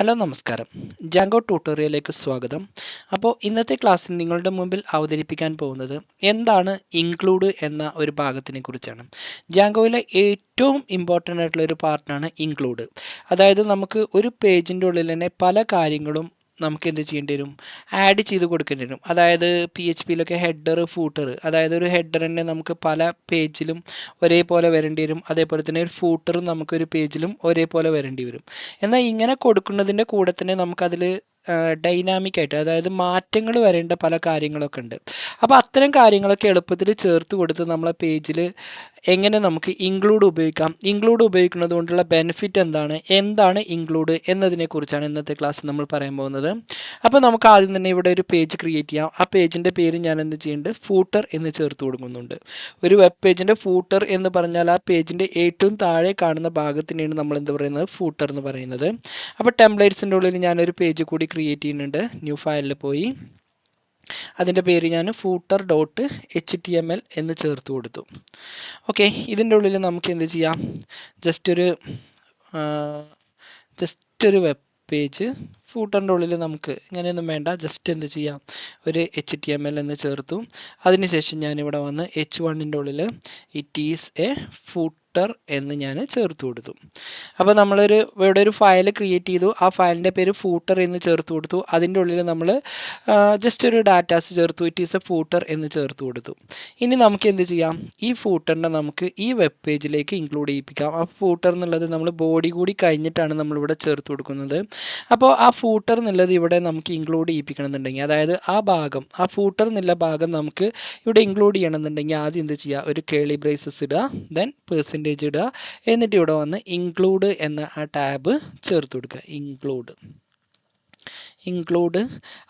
Hello നമസ്കാരം. ജാങ്കോ ട്യൂട്ടോറിയലിലേക്ക് സ്വാഗതം. അപ്പോൾ ഇന്നത്തെ ക്ലാസ്സിൽ നിങ്ങളുടെ മുമ്പിൽ അവതരിപ്പിക്കാൻ പോകുന്നത് എന്താണ് ഇൻക്ലൂഡ് എന്ന ഒരു ഭാഗത്തിനെ കുറിച്ചാണ്. ജാങ്കോയിലെ ഏറ്റവും ഇമ്പോർട്ടന്റ് ആയിട്ടുള്ള ഒരു പാർട്ടാണ് ഇൻക്ലൂഡ് അതായത് നമുക്ക് ഒരു പേജിന്റെ ഉള്ളിൽ തന്നെ പല കാര്യങ്ങളും നമുക്ക് എന്ത് ചെയ്യേണ്ടി വരും? ആഡ് ചെയ്ത് കൊടുക്കേണ്ടി വരും. അതായത് പി എച്ച് പിയിലൊക്കെ ഹെഡർ ഫൂട്ടർ അതായത് ഒരു ഹെഡർ തന്നെ നമുക്ക് പല പേജിലും ഒരേപോലെ വരേണ്ടി വരും. അതേപോലെ തന്നെ ഒരു ഫൂട്ടറും നമുക്ക് ഒരു പേജിലും ഒരേപോലെ വരേണ്ടി വരും. എന്നാൽ ഇങ്ങനെ കൊടുക്കുന്നതിന്റെ കൂടെ തന്നെ നമുക്കതിൽ ഡൈനാമിക് ആയിട്ട് അതായത് മാറ്റങ്ങൾ വരേണ്ട പല കാര്യങ്ങളൊക്കെ ഉണ്ട്. അപ്പോൾ അത്തരം കാര്യങ്ങളൊക്കെ എളുപ്പത്തിൽ ചേർത്ത് കൊടുത്ത് നമ്മളെ പേജിൽ എങ്ങനെ നമുക്ക് ഇൻക്ലൂഡ് ഉപയോഗിക്കാം? ഇൻക്ലൂഡ് ഉപയോഗിക്കുന്നത് കൊണ്ടുള്ള ബെനിഫിറ്റ് എന്താണ്? എന്താണ് ഇൻക്ലൂഡ് എന്നതിനെ കുറിച്ചാണ് ഇന്നത്തെ ക്ലാസ് നമ്മൾ പറയാൻ പോകുന്നത്. അപ്പോൾ നമുക്ക് ആദ്യം തന്നെ ഇവിടെ ഒരു പേജ് ക്രിയേറ്റ് ചെയ്യാം. ആ പേജിന്റെ പേര് ഞാൻ എന്ത് ചെയ്യുന്നുണ്ട്? ഫൂട്ടർ എന്ന് ചേർത്ത് കൊടുക്കുന്നുണ്ട്. ഒരു വെബ് പേജിന്റെ ഫൂട്ടർ എന്ന് പറഞ്ഞാൽ ആ പേജിന്റെ ഏറ്റവും താഴെ കാണുന്ന ഭാഗത്തിനെയാണ് നമ്മൾ എന്ത് പറയുന്നത്? ഫൂട്ടർ എന്ന് പറയുന്നത്. അപ്പോൾ ടെംപ്ലേറ്റ്സിന്റെ ഉള്ളിൽ ഞാനൊരു പേജ് കൂടി ക്രിയേറ്റ് ചെയ്യുന്നുണ്ട്. ന്യൂ ഫയലിൽ പോയി. അതിന്റെ പേര് ഞാൻ footer dot H T M L എന്ന് ചേർത്ത് കൊടുത്തു. ഓക്കെ ഇതിന്റെ ഉള്ളിൽ നമുക്ക് എന്ത് ചെയ്യാം? ജസ്റ്റ് ഒരു ജസ്റ്റ് ഒരു വെബ് പേജ് ഫൂട്ടറിന്റെ ഉള്ളിൽ നമുക്ക് ഇങ്ങനെയൊന്നും വേണ്ട. ജസ്റ്റ് എന്ത് ചെയ്യാം? ഒരു എച്ച് ടി എം എൽ എന്ന് ചേർത്തു. അതിനുശേഷം ഞാനിവിടെ വന്ന് എച്ച് വണ്ണിന്റെ ഉള്ളിൽ it is a foot footer എന്ന് ഞാൻ ചേർത്ത് കൊടുത്തു. അപ്പോൾ നമ്മളൊരു ഇവിടെ ഒരു ഫയൽ ക്രിയേറ്റ് ചെയ്തു. ആ ഫയലിന്റെ പേര് ഫൂട്ടർ എന്ന് ചേർത്ത് കൊടുത്തു. അതിന്റെ ഉള്ളിൽ നമ്മൾ ജസ്റ്റ് ഒരു ഡാറ്റാസ് ചേർത്തു. ഇറ്റ് ഈസ് എ ഫൂട്ടർ എന്ന് ചേർത്ത് കൊടുത്തു. ഇനി നമുക്ക് എന്ത് ചെയ്യാം? ഈ ഫൂട്ടറിനെ നമുക്ക് ഈ വെബ് പേജിലേക്ക് ഇൻക്ലൂഡ് ചെയ്യിപ്പിക്കാം. ആ ഫൂട്ടർ എന്നുള്ളത് നമ്മൾ ബോഡി കൂടി കഴിഞ്ഞിട്ടാണ് നമ്മളിവിടെ ചേർത്ത് കൊടുക്കുന്നത്. അപ്പോൾ ആ ഫൂട്ടർ എന്നുള്ളത് ഇവിടെ നമുക്ക് ഇൻക്ലൂഡ് ചെയ്യിപ്പിക്കണമെന്നുണ്ടെങ്കിൽ അതായത് ആ ഭാഗം ആ ഫൂട്ടർ എന്നുള്ള ഭാഗം നമുക്ക് ഇവിടെ ഇൻക്ലൂഡ് ചെയ്യണമെന്നുണ്ടെങ്കിൽ ആദ്യം എന്ത് ചെയ്യുക? ഒരു കേളി ബ്രേസസ് ഇടുക ദെൻ പേഴ്സന്റേജ് ഇടുക എന്നിട്ട് ഇവിടെ വന്ന് ഇൻക്ലൂഡ് എന്ന ആ ടാബ് ചേർത്ത് കൊടുക്കുക. ഇൻക്ലൂഡ് ഇൻക്ലൂഡ്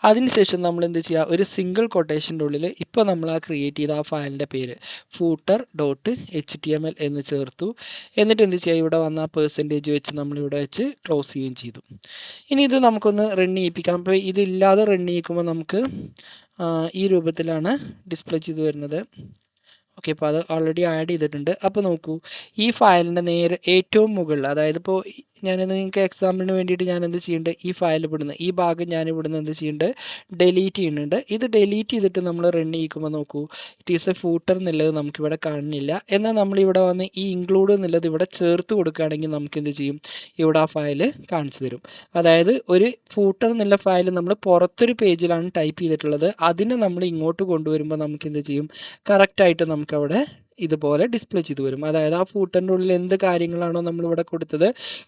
അതിനുശേഷം നമ്മൾ എന്ത് ചെയ്യുക? ഒരു സിംഗിൾ കൊട്ടേഷന്റെ ഉള്ളിൽ ഇപ്പോൾ നമ്മൾ ആ ക്രിയേറ്റ് ചെയ്ത ആ ഫയലിന്റെ പേര് footer dot H T M L എന്ന് ചേർത്തു. എന്നിട്ട് എന്ത് ചെയ്യുക? ഇവിടെ വന്ന ആ പെർസെന്റേജ് വെച്ച് നമ്മളിവിടെ വെച്ച് ക്ലോസ് ചെയ്യുകയും ചെയ്തു. ഇനി ഇത് നമുക്കൊന്ന് റൺ ചെയ്യിപ്പിക്കാം. അപ്പോൾ ഇതില്ലാതെ റൺ ചെയ്യിക്കുമ്പോൾ നമുക്ക് ഈ രൂപത്തിലാണ് ഡിസ്പ്ലേ ചെയ്ത് വരുന്നത്. ഓക്കെ അപ്പോൾ അത് ഓൾറെഡി ആഡ് ചെയ്തിട്ടുണ്ട്. അപ്പോൾ നോക്കൂ ഈ ഫയലിന്റെ നേരെ ഏറ്റവും മുകളിൽ അതായത് ഇപ്പോൾ ഞാനിത് നിങ്ങൾക്ക് എക്സാമ്പിളിന് വേണ്ടിയിട്ട് ഞാൻ എന്ത് ചെയ്യുന്നുണ്ട് ഈ ഫയൽ ഇവിടുന്ന് ഈ ഭാഗം ഞാൻ ഇവിടുന്ന് എന്ത് ചെയ്യുന്നുണ്ട് ഡെലീറ്റ് ചെയ്യുന്നുണ്ട്. ഇത് ഡെലീറ്റ് ചെയ്തിട്ട് നമ്മൾ റൺ ചെയ്യിക്കുമ്പോൾ നോക്കൂ ഇറ്റ് ഈസ് എ ഫൂട്ടർ എന്നുള്ളത് നമുക്കിവിടെ കാണുന്നില്ല എന്നാൽ നമ്മളിവിടെ വന്ന് ഈ ഇൻക്ലൂഡ് എന്നുള്ളത് ഇവിടെ ചേർത്ത് കൊടുക്കുകയാണെങ്കിൽ നമുക്ക് എന്ത് ചെയ്യും? ഇവിടെ ആ ഫയൽ കാണിച്ചു തരും. അതായത് ഒരു ഫൂട്ടർ എന്നുള്ള ഫയൽ നമ്മൾ പുറത്തൊരു പേജിലാണ് ടൈപ്പ് ചെയ്തിട്ടുള്ളത്. അതിനെ നമ്മൾ ഇങ്ങോട്ട് കൊണ്ടുവരുമ്പോൾ നമുക്ക് എന്ത് ചെയ്യും? കറക്റ്റായിട്ട് നമുക്കവിടെ ഇതുപോലെ ഡിസ്പ്ലേ ചെയ്ത് വരും. അതായത് ആ ഫൂട്ടറിന്റെ ഉള്ളിൽ എന്ത് കാര്യങ്ങളാണോ നമ്മളിവിടെ കൊടുത്തത്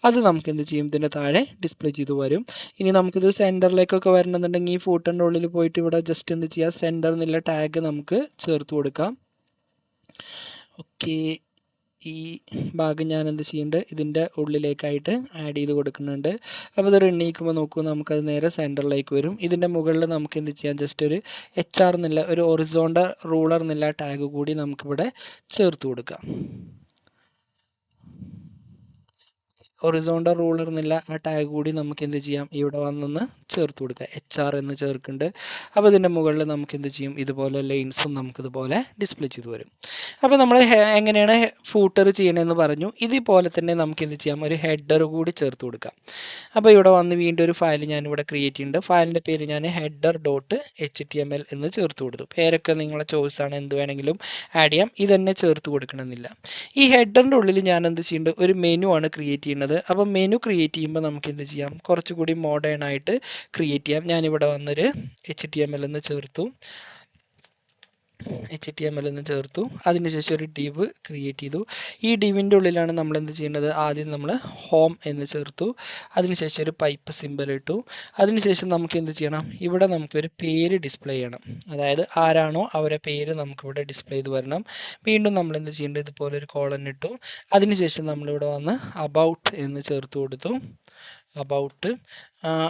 അത് നമുക്ക് എന്ത് ചെയ്യും? ഇതിന്റെ താഴെ ഡിസ്പ്ലേ ചെയ്ത് വരും. ഇനി നമുക്കിത് സെന്ററിലേക്കൊക്കെ വരണമെന്നുണ്ടെങ്കിൽ ഈ ഫൂട്ടറിന്റെ ഉള്ളിൽ പോയിട്ട് ഇവിടെ ജസ്റ്റ് എന്ത് ചെയ്യുക സെന്റർ എന്നുള്ള ടാഗ് നമുക്ക് ചേർത്ത് കൊടുക്കാം. ഓക്കെ ഈ ഭാഗം ഞാൻ എന്ത് ചെയ്യുന്നുണ്ട് ഇതിന്റെ ഉള്ളിലേക്കായിട്ട് ആഡ് ചെയ്ത് കൊടുക്കുന്നുണ്ട്. അപ്പോൾ ഇത് എണ്ണീക്കുമ്പോൾ നോക്കൂ നമുക്കത് നേരെ സെന്ററിലേക്ക് വരും. ഇതിന്റെ മുകളിൽ നമുക്ക് എന്ത് ചെയ്യാം? ജസ്റ്റ് ഒരു എച്ച് ആർ എന്നുള്ള ഒരു ഒറിസോണ്ട റൂളർ എന്നുള്ള ടാഗ് കൂടി നമുക്കിവിടെ ചേർത്ത് കൊടുക്കാം. ഒറിസോണ്ടൽ റൂളർ എന്നുള്ള ആ ടാഗ് കൂടി നമുക്ക് എന്ത് ചെയ്യാം? ഇവിടെ വന്നൊന്ന് ചേർത്ത് കൊടുക്കുക. എച്ച് ആർ എന്ന് ചേർക്കുന്നുണ്ട്. അപ്പോൾ ഇതിന്റെ മുകളിൽ നമുക്ക് എന്ത് ചെയ്യും? ഇതുപോലെ ലൈൻസും നമുക്കിതുപോലെ ഡിസ്പ്ലേ ചെയ്ത് വരും. അപ്പോൾ നമ്മൾ എങ്ങനെയാണ് ഫൂട്ടർ ചെയ്യണമെന്ന് പറഞ്ഞു. ഇതുപോലെ തന്നെ നമുക്ക് എന്ത് ചെയ്യാം? ഒരു ഹെഡർ കൂടി ചേർത്ത് കൊടുക്കാം. അപ്പോൾ ഇവിടെ വന്ന് വീണ്ടും ഒരു ഫയൽ ഞാൻ ഇവിടെ ക്രിയേറ്റ് ചെയ്യുന്നുണ്ട് ഫയലിന്റെ പേര് ഞാൻ header dot H T M L എന്ന് ചേർത്ത് കൊടുത്തു. പേരൊക്കെ നിങ്ങളെ ചോയ്സാണ് എന്ത് വേണമെങ്കിലും ആഡ് ചെയ്യാം. ഇതന്നെ ചേർത്ത് കൊടുക്കണമെന്നില്ല. ഈ ഹെഡറിന്റെ ഉള്ളിൽ ഞാൻ എന്ത് ചെയ്യുന്നുണ്ട്? ഒരു മെനു ആണ് ക്രിയേറ്റ് ചെയ്യുന്നത്. അപ്പോൾ മെനു ക്രിയേറ്റ് ചെയ്യുമ്പോൾ നമുക്ക് എന്ത് ചെയ്യാം? കുറച്ചുകൂടി മോഡേൺ ആയിട്ട് ക്രിയേറ്റ് ചെയ്യാം. ഞാനിവിടെ വന്നൊരു എച്ച് ടി എം എൽ എന്ന് ചേർത്തു. എച്ച് ടി എം എൽ എന്ന് ചേർത്തു. അതിനുശേഷം ഒരു ഡിവ് ക്രിയേറ്റ് ചെയ്തു. ഈ ഡിവിന്റെ ഉള്ളിലാണ് നമ്മൾ എന്ത് ചെയ്യേണ്ടത് ആദ്യം നമ്മൾ ഹോം എന്ന് ചേർത്തു. അതിനുശേഷം ഒരു പൈപ്പ് സിമ്പിൾ ഇട്ടു. അതിനുശേഷം നമുക്ക് എന്ത് ചെയ്യണം? ഇവിടെ നമുക്ക് ഒരു പേര് ഡിസ്പ്ലേ ചെയ്യണം. അതായത് ആരാണോ അവരെ പേര് നമുക്കിവിടെ ഡിസ്പ്ലേ ചെയ്ത് വരണം. വീണ്ടും നമ്മൾ എന്ത് ചെയ്യേണ്ടത്? ഇതുപോലെ ഒരു കോളൻ ഇട്ടു. അതിനുശേഷം നമ്മളിവിടെ വന്ന് അബൌട്ട് എന്ന് ചേർത്ത് കൊടുത്തു. അബൌട്ട്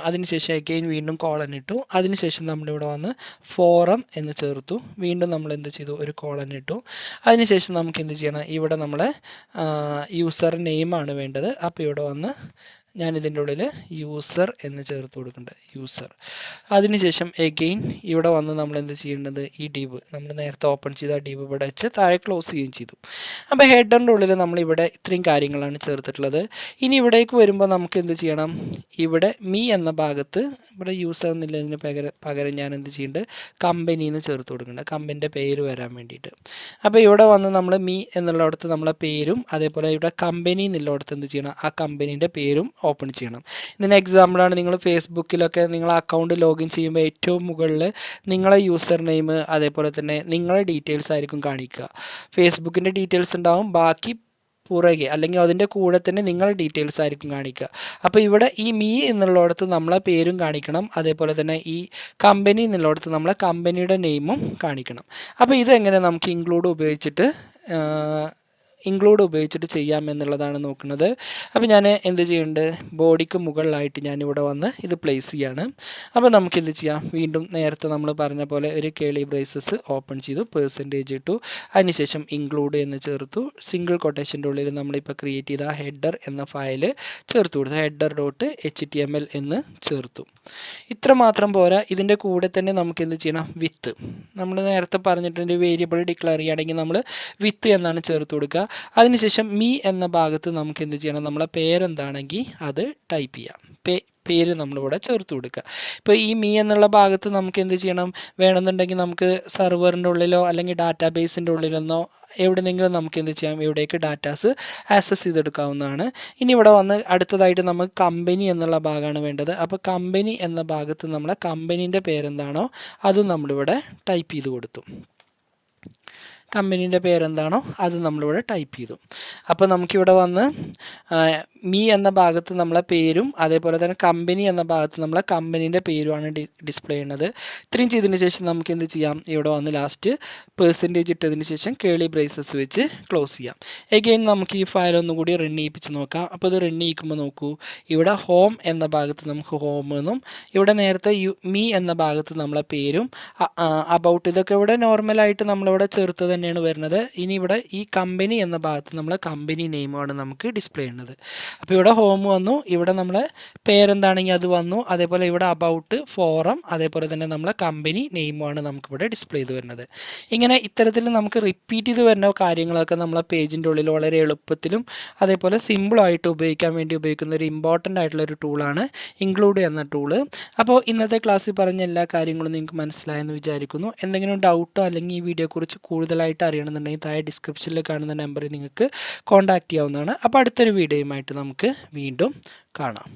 അതിനുശേഷം അഗെയിൻ വീണ്ടും കോളൻ ഇട്ടു. അതിനുശേഷം നമ്മളിവിടെ വന്ന് ഫോറം എന്ന് ചേർത്തു. വീണ്ടും നമ്മൾ എന്ത് ചെയ്തു? ഒരു കോളൻ ഇട്ടു. അതിനുശേഷം നമുക്ക് എന്ത് ചെയ്യണം? ഇവിടെ നമ്മളെ യൂസർ നെയിമാണ് വേണ്ടത്. അപ്പോൾ ഇവിടെ വന്ന് ഞാൻ ഇതിന്റെ ഉള്ളിൽ യൂസർ എന്ന് ചേർത്ത് കൊടുക്കുന്നുണ്ട് യൂസർ അതിനുശേഷം എഗെയിൻ ഇവിടെ വന്ന് നമ്മൾ എന്ത് ചെയ്യേണ്ടത്? ഈ ഡീബ് നമ്മൾ നേരത്തെ ഓപ്പൺ ചെയ്ത ഡീബ് ഇവിടെ വെച്ച് താഴെ ക്ലോസ് ചെയ്യുകയും ചെയ്തു. അപ്പോൾ ഹെഡറിന്റെ ഉള്ളിൽ നമ്മൾ ഇവിടെ ഇത്രയും കാര്യങ്ങളാണ് ചേർത്തിട്ടുള്ളത്. ഇനി ഇവിടേക്ക് വരുമ്പോൾ നമുക്ക് എന്ത് ചെയ്യണം? ഇവിടെ മീ എന്ന ഭാഗത്ത് ഇവിടെ യൂസർ എന്നുള്ളതിന് പകരം പകരം ഞാൻ എന്ത് ചെയ്യുന്നുണ്ട് കമ്പനി എന്ന് ചേർത്ത് കൊടുക്കുന്നുണ്ട് കമ്പനിന്റെ പേര് വരാൻ വേണ്ടിയിട്ട്. അപ്പോൾ ഇവിടെ വന്ന് നമ്മൾ മീ എന്നുള്ളിടത്ത് നമ്മളെ പേരും അതേപോലെ ഇവിടെ കമ്പനി എന്നുള്ളിടത്ത് എന്ത് ചെയ്യണം? ആ കമ്പനീന്റെ പേരും ഓപ്പൺ ചെയ്യണം. ഇതിന് എക്സാമ്പിളാണ് നിങ്ങൾ ഫേസ്ബുക്കിലൊക്കെ നിങ്ങൾ അക്കൗണ്ട് ലോഗിൻ ചെയ്യുമ്പോൾ ഏറ്റവും മുകളിൽ നിങ്ങളെ യൂസർ നെയിം അതേപോലെ തന്നെ നിങ്ങളെ ഡീറ്റെയിൽസ് ആയിരിക്കും കാണിക്കുക. ഫേസ്ബുക്കിന്റെ ഡീറ്റെയിൽസ് ഉണ്ടാവും ബാക്കി പുറകെ അല്ലെങ്കിൽ അതിന്റെ കൂടെ തന്നെ നിങ്ങളുടെ ഡീറ്റെയിൽസ് ആയിരിക്കും കാണിക്കുക. അപ്പോൾ ഇവിടെ ഈ മീ എന്നുള്ളിടത്ത് നമ്മളെ പേരും കാണിക്കണം അതേപോലെ തന്നെ ഈ കമ്പനി എന്നുള്ളിടത്ത് നമ്മളെ കമ്പനിയുടെ നെയിമും കാണിക്കണം. അപ്പോൾ ഇതെങ്ങനെ നമുക്ക് ഇൻക്ലൂഡ് ഉപയോഗിച്ചിട്ട് ഇൻക്ലൂഡ് ഉപയോഗിച്ചിട്ട് ചെയ്യാം എന്നുള്ളതാണ് നോക്കുന്നത്. അപ്പോൾ ഞാൻ എന്ത് ചെയ്യുന്നുണ്ട് ബോഡിക്ക് മുകളിലായിട്ട് ഞാനിവിടെ വന്ന് ഇത് പ്ലേസ് ചെയ്യാണ്. അപ്പോൾ നമുക്ക് എന്ത് ചെയ്യാം? വീണ്ടും നേരത്തെ നമ്മൾ പറഞ്ഞ പോലെ ഒരു കേളി ബ്രേസസ് ഓപ്പൺ ചെയ്തു പേഴ്സന്റേജ് ഇട്ടു. അതിനുശേഷം ഇൻക്ലൂഡ് എന്ന് ചേർത്തു. സിംഗിൾ കൊട്ടേഷന്റെ ഉള്ളിൽ നമ്മളിപ്പോൾ ക്രിയേറ്റ് ചെയ്ത ഹെഡർ എന്ന ഫയൽ ചേർത്ത് കൊടുത്തു. Header dot H T M L എന്ന് ചേർത്തു. ഇത്ര മാത്രം പോരാ. ഇതിന്റെ കൂടെ തന്നെ നമുക്ക് എന്ത് ചെയ്യണം? വിത്ത് നമ്മൾ നേരത്തെ പറഞ്ഞിട്ടുണ്ട് വേരിയബിൾ ഡിക്ലെയർ ചെയ്യുകയാണെങ്കിൽ നമ്മൾ വിത്ത് എന്നാണ് ചേർത്ത് കൊടുക്കുക. അതിനുശേഷം മീ എന്ന ഭാഗത്ത് നമുക്ക് എന്ത് ചെയ്യണം? നമ്മളെ പേരെന്താണെങ്കിൽ അത് ടൈപ്പ് ചെയ്യാം. പേ പേര് നമ്മളിവിടെ ചേർത്ത് കൊടുക്കുക. ഇപ്പോൾ ഈ മീ എന്നുള്ള ഭാഗത്ത് നമുക്ക് എന്ത് ചെയ്യണം? വേണമെന്നുണ്ടെങ്കിൽ നമുക്ക് സെർവറിന്റെ ഉള്ളിലോ അല്ലെങ്കിൽ ഡാറ്റാബേസിന്റെ ഉള്ളിലെന്നോ എവിടെന്നെങ്കിലും നമുക്ക് എന്ത് ചെയ്യാം? ഇവിടേക്ക് ഡാറ്റാസ് ആക്സസ് ചെയ്തെടുക്കാവുന്നതാണ്. ഇനി ഇവിടെ വന്ന് അടുത്തതായിട്ട് നമുക്ക് കമ്പനി എന്നുള്ള ഭാഗമാണ് വേണ്ടത്. അപ്പോൾ കമ്പനി എന്ന ഭാഗത്ത് നമ്മളെ കമ്പനീന്റെ പേരെന്താണോ അത് നമ്മളിവിടെ ടൈപ്പ് ചെയ്ത് കൊടുത്തു. കമ്പനീന്റെ പേരെന്താണോ അത് നമ്മളിവിടെ ടൈപ്പ് ചെയ്തു. അപ്പോൾ നമുക്കിവിടെ വന്ന് മീ എന്ന ഭാഗത്ത് നമ്മളെ പേരും അതേപോലെ തന്നെ കമ്പനി എന്ന ഭാഗത്ത് നമ്മളെ കമ്പനീന്റെ പേരുമാണ് ഡിസ്പ്ലേ ചെയ്യുന്നത്. ഇത്രയും ചെയ്തതിന് ശേഷം നമുക്ക് എന്ത് ചെയ്യാം? ഇവിടെ വന്ന് ലാസ്റ്റ് പേഴ്സന്റേജ് ഇട്ടതിന് ശേഷം കേളി ബ്രേസസ് വെച്ച് ക്ലോസ് ചെയ്യാം. എഗെയിൻ നമുക്ക് ഈ ഫയൽ ഒന്നുകൂടി റൺ ചെയ്യിപ്പിച്ച് നോക്കാം. അപ്പോൾ ഇത് റൺ ചെയ്യിക്കുമ്പോൾ നോക്കൂ ഇവിടെ ഹോം എന്ന ഭാഗത്ത് നമുക്ക് ഹോം എന്നും ഇവിടെ നേരത്തെ യു മീ എന്ന ഭാഗത്ത് നമ്മളെ പേരും അബൌട്ട് ഇതൊക്കെ ഇവിടെ നോർമലായിട്ട് നമ്മളിവിടെ ചേർത്ത് തന്നെയാണ് വരുന്നത്. ഇനി ഇവിടെ ഈ കമ്പനി എന്ന ഭാഗത്ത് നമ്മൾ കമ്പനി നെയിമാണ് നമുക്ക് ഡിസ്പ്ലേ ചെയ്യുന്നത്. അപ്പോൾ ഇവിടെ ഹോം വന്നു. ഇവിടെ നമ്മൾ പേരെന്താണെങ്കിൽ അത് വന്നു. അതേപോലെ ഇവിടെ അബൌട്ട് ഫോറം അതേപോലെ തന്നെ നമ്മളെ കമ്പനി നെയിമാണ് നമുക്കിവിടെ ഡിസ്പ്ലേ ചെയ്ത് വരുന്നത്. ഇങ്ങനെ ഇത്തരത്തിൽ നമുക്ക് റിപ്പീറ്റ് ചെയ്ത് വരുന്ന കാര്യങ്ങളൊക്കെ നമ്മളെ പേജിന്റെ ഉള്ളിൽ വളരെ എളുപ്പത്തിലും അതേപോലെ സിമ്പിളായിട്ട് ഉപയോഗിക്കാൻ വേണ്ടി ഉപയോഗിക്കുന്ന ഒരു ഇമ്പോർട്ടന്റ് ആയിട്ടുള്ള ഒരു ടൂളാണ് ഇൻക്ലൂഡ് എന്ന ടൂൾ അപ്പോൾ ഇന്നത്തെ ക്ലാസ്സിൽ പറഞ്ഞ എല്ലാ കാര്യങ്ങളും നിങ്ങൾക്ക് മനസ്സിലായെന്ന് വിചാരിക്കുന്നു. എന്തെങ്കിലും ഡൗട്ടോ അല്ലെങ്കിൽ ഈ വീഡിയോയെക്കുറിച്ച് കൂടുതലായിട്ട് അറിയണമെന്നുണ്ടെങ്കിൽ താഴെ ഡിസ്ക്രിപ്ഷനിൽ കാണുന്ന നമ്പറിൽ നിങ്ങൾക്ക് കോൺടാക്റ്റ് ചെയ്യാവുന്നതാണ്. അപ്പോൾ അടുത്തൊരു വീഡിയോയുമായിട്ട് നമുക്ക് വീണ്ടും കാണാം.